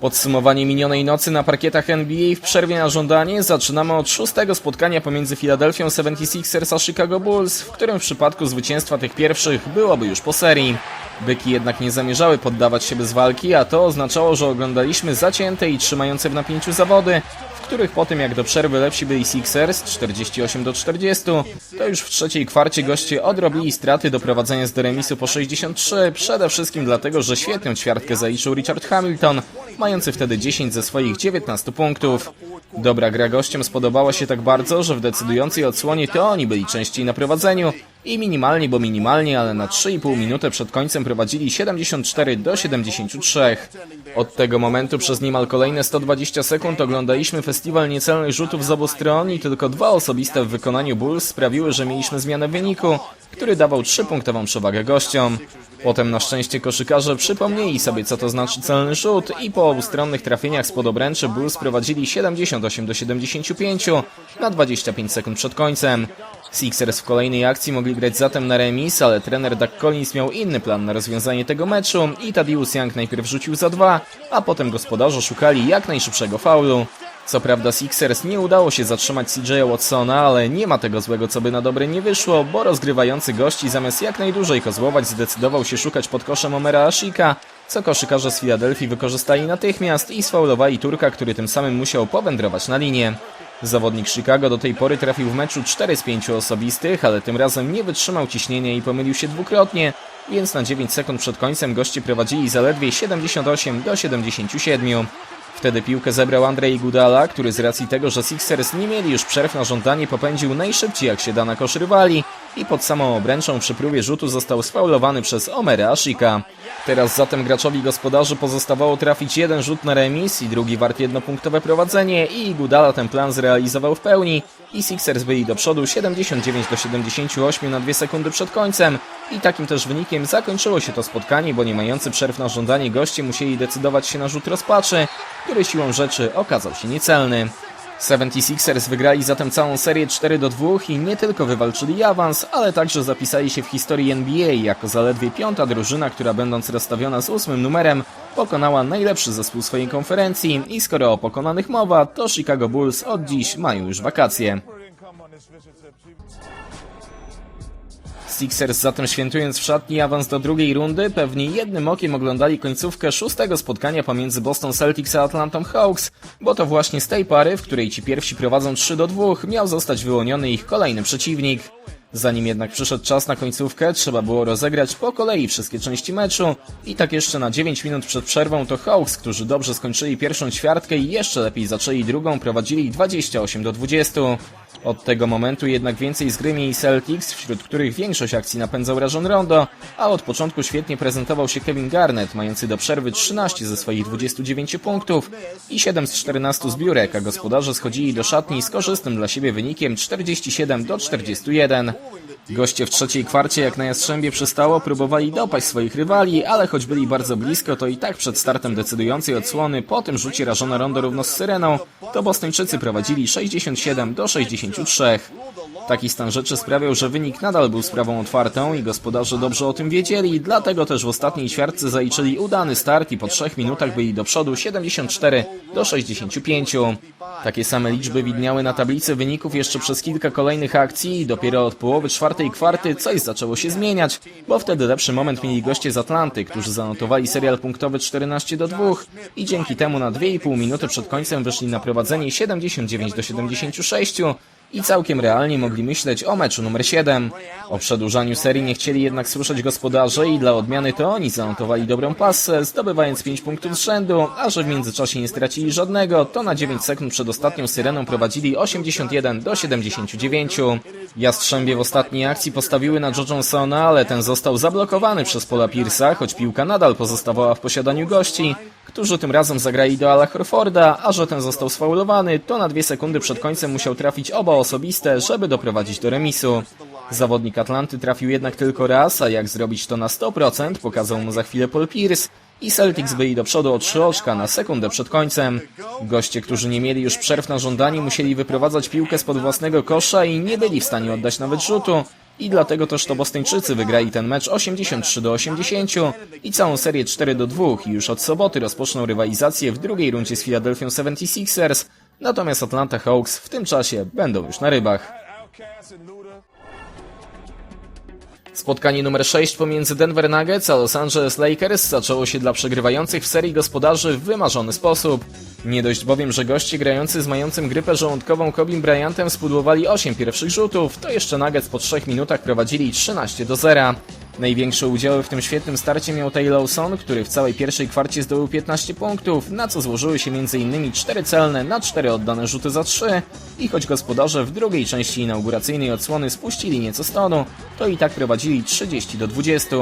Podsumowanie minionej nocy na parkietach NBA w przerwie na żądanie zaczynamy od szóstego spotkania pomiędzy Philadelphia 76ers a Chicago Bulls, w którym w przypadku zwycięstwa tych pierwszych byłoby już po serii. Byki jednak nie zamierzały poddawać się bez walki, a to oznaczało, że oglądaliśmy zacięte i trzymające w napięciu zawody, których po tym jak do przerwy lepsi byli Sixers 48 do 40, to już w trzeciej kwarcie goście odrobili straty doprowadzając do remisu po 63, przede wszystkim dlatego, że świetną ćwiartkę zaliczył Richard Hamilton, mający wtedy 10 ze swoich 19 punktów. Dobra gra gościom spodobała się tak bardzo, że w decydującej odsłonie to oni byli częściej na prowadzeniu i minimalnie, bo minimalnie, ale na 3,5 minuty przed końcem prowadzili 74 do 73. Od tego momentu przez niemal kolejne 120 sekund oglądaliśmy festiwal niecelnych rzutów z obu stron i tylko dwa osobiste w wykonaniu Bulls sprawiły, że mieliśmy zmianę wyniku, który dawał 3-punktową przewagę gościom. Potem na szczęście koszykarze przypomnieli sobie co to znaczy celny rzut i po obustronnych trafieniach spod obręczy Bulls prowadzili 78 do 75 na 25 sekund przed końcem. Sixers w kolejnej akcji mogli grać zatem na remis, ale trener Doug Collins miał inny plan na rozwiązanie tego meczu i Tadius Young najpierw rzucił za dwa, a potem gospodarze szukali jak najszybszego faulu. Co prawda Sixers nie udało się zatrzymać CJ'a Watsona, ale nie ma tego złego co by na dobre nie wyszło, bo rozgrywający gości zamiast jak najdłużej kozłować zdecydował się szukać pod koszem Omera Ashika, co koszykarze z Filadelfii wykorzystali natychmiast i sfaulowali Turka, który tym samym musiał powędrować na linię. Zawodnik Chicago do tej pory trafił w meczu 4 z 5 osobistych, ale tym razem nie wytrzymał ciśnienia i pomylił się dwukrotnie, więc na 9 sekund przed końcem goście prowadzili zaledwie 78 do 77. Wtedy piłkę zebrał Andrzej Gudala, który z racji tego, że Sixers nie mieli już przerw na żądanie popędził najszybciej jak się da na kosz rywali i pod samą obręczą przy próbie rzutu został sfaulowany przez Omera Ashika. Teraz zatem graczowi gospodarzy pozostawało trafić jeden rzut na remis i drugi wart jednopunktowe prowadzenie i Gudala ten plan zrealizował w pełni i Sixers byli do przodu 79 do 78 na 2 sekundy przed końcem i takim też wynikiem zakończyło się to spotkanie, bo nie mający przerw na żądanie goście musieli decydować się na rzut rozpaczy, który siłą rzeczy okazał się niecelny. 76ers wygrali zatem całą serię 4 do 2 i nie tylko wywalczyli awans, ale także zapisali się w historii NBA jako zaledwie piąta drużyna, która będąc rozstawiona z ósmym numerem pokonała najlepszy zespół swojej konferencji i skoro o pokonanych mowa, to Chicago Bulls od dziś mają już wakacje. Sixers zatem świętując w szatni awans do drugiej rundy, pewnie jednym okiem oglądali końcówkę szóstego spotkania pomiędzy Boston Celtics a Atlanta Hawks, bo to właśnie z tej pary, w której ci pierwsi prowadzą 3 do 2, miał zostać wyłoniony ich kolejny przeciwnik. Zanim jednak przyszedł czas na końcówkę, trzeba było rozegrać po kolei wszystkie części meczu i tak jeszcze na 9 minut przed przerwą to Hawks, którzy dobrze skończyli pierwszą ćwiartkę i jeszcze lepiej zaczęli drugą, prowadzili 28 do 20. Od tego momentu jednak więcej zgry mieli Celtics, wśród których większość akcji napędzał Rajon Rondo, a od początku świetnie prezentował się Kevin Garnett, mający do przerwy 13 ze swoich 29 punktów i 7 z 14 zbiórek, a gospodarze schodzili do szatni z korzystnym dla siebie wynikiem 47 do 41. Goście w trzeciej kwarcie, jak na Jastrzębie przystało, próbowali dopaść swoich rywali, ale choć byli bardzo blisko, to i tak przed startem decydującej odsłony, po tym rzucie rażona Rondo równo z Syreną, to Bostończycy prowadzili 67 do 63. Taki stan rzeczy sprawiał, że wynik nadal był sprawą otwartą i gospodarze dobrze o tym wiedzieli, dlatego też w ostatniej ćwiartce zaliczyli udany start i po trzech minutach byli do przodu 74 do 65. Takie same liczby widniały na tablicy wyników jeszcze przez kilka kolejnych akcji i dopiero od połowy czwartej kwarty coś zaczęło się zmieniać, bo wtedy lepszy moment mieli goście z Atlanty, którzy zanotowali serial punktowy 14 do 2 i dzięki temu na 2,5 minuty przed końcem wyszli na prowadzenie 79 do 76 i całkiem realnie mogli myśleć o meczu numer 7. O przedłużaniu serii nie chcieli jednak słyszeć gospodarze i dla odmiany to oni zanotowali dobrą pasę, zdobywając 5 punktów z rzędu, a że w międzyczasie nie stracili żadnego, to na 9 sekund przed ostatnią syreną prowadzili 81 do 79. Jastrzębie w ostatniej akcji postawiły na Joe Johnsona, ale ten został zablokowany przez Paula Pierce'a, choć piłka nadal pozostawała w posiadaniu gości, którzy tym razem zagrali do Ala Horforda, a że ten został sfaulowany, to na dwie sekundy przed końcem musiał trafić oba osobiste, żeby doprowadzić do remisu. Zawodnik Atlanty trafił jednak tylko raz, a jak zrobić to na 100% pokazał mu za chwilę Paul Pierce i Celtics byli do przodu o trzy oczka na sekundę przed końcem. Goście, którzy nie mieli już przerw na żądanie, musieli wyprowadzać piłkę spod własnego kosza i nie byli w stanie oddać nawet rzutu. I dlatego też to Bostończycy wygrali ten mecz 83 do 80 i całą serię 4 do 2 i już od soboty rozpoczną rywalizację w drugiej rundzie z Philadelphia 76ers, natomiast Atlanta Hawks w tym czasie będą już na rybach. Spotkanie numer 6 pomiędzy Denver Nuggets a Los Angeles Lakers zaczęło się dla przegrywających w serii gospodarzy w wymarzony sposób. Nie dość bowiem, że goście grający z mającym grypę żołądkową Kobim Bryantem spudłowali 8 pierwszych rzutów, to jeszcze Nuggets po 3 minutach prowadzili 13 do 0. Największe udziały w tym świetnym starcie miał Tay Lawson, który w całej pierwszej kwarcie zdobył 15 punktów, na co złożyły się m.in. 4 celne na 4 oddane rzuty za 3 i choć gospodarze w drugiej części inauguracyjnej odsłony spuścili nieco stonu, to i tak prowadzili 30 do 20.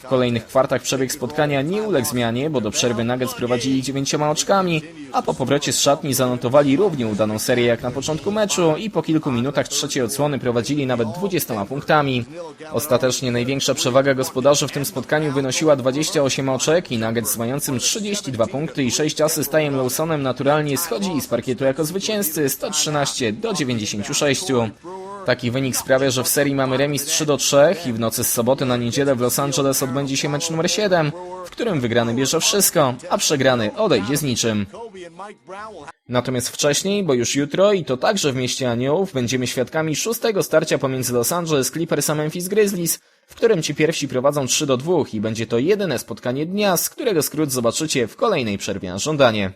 W kolejnych kwartach przebieg spotkania nie uległ zmianie, bo do przerwy Nuggets prowadzili 9 oczkami, a po powrocie z szatni zanotowali równie udaną serię jak na początku meczu i po kilku minutach trzeciej odsłony prowadzili nawet 20 punktami. Ostatecznie największa przewaga gospodarzy w tym spotkaniu wynosiła 28 oczek i Nuggets z mającym 32 punkty i 6 asyst Tajem Lawsonem naturalnie schodzili z parkietu jako zwycięzcy 113 do 96. Taki wynik sprawia, że w serii mamy remis 3 do 3 i w nocy z soboty na niedzielę w Los Angeles odbędzie się mecz numer 7, w którym wygrany bierze wszystko, a przegrany odejdzie z niczym. Natomiast wcześniej, bo już jutro i to także w mieście Aniołów, będziemy świadkami szóstego starcia pomiędzy Los Angeles Clippers a Memphis Grizzlies, w którym ci pierwsi prowadzą 3 do 2 i będzie to jedyne spotkanie dnia, z którego skrót zobaczycie w kolejnej przerwie na żądanie.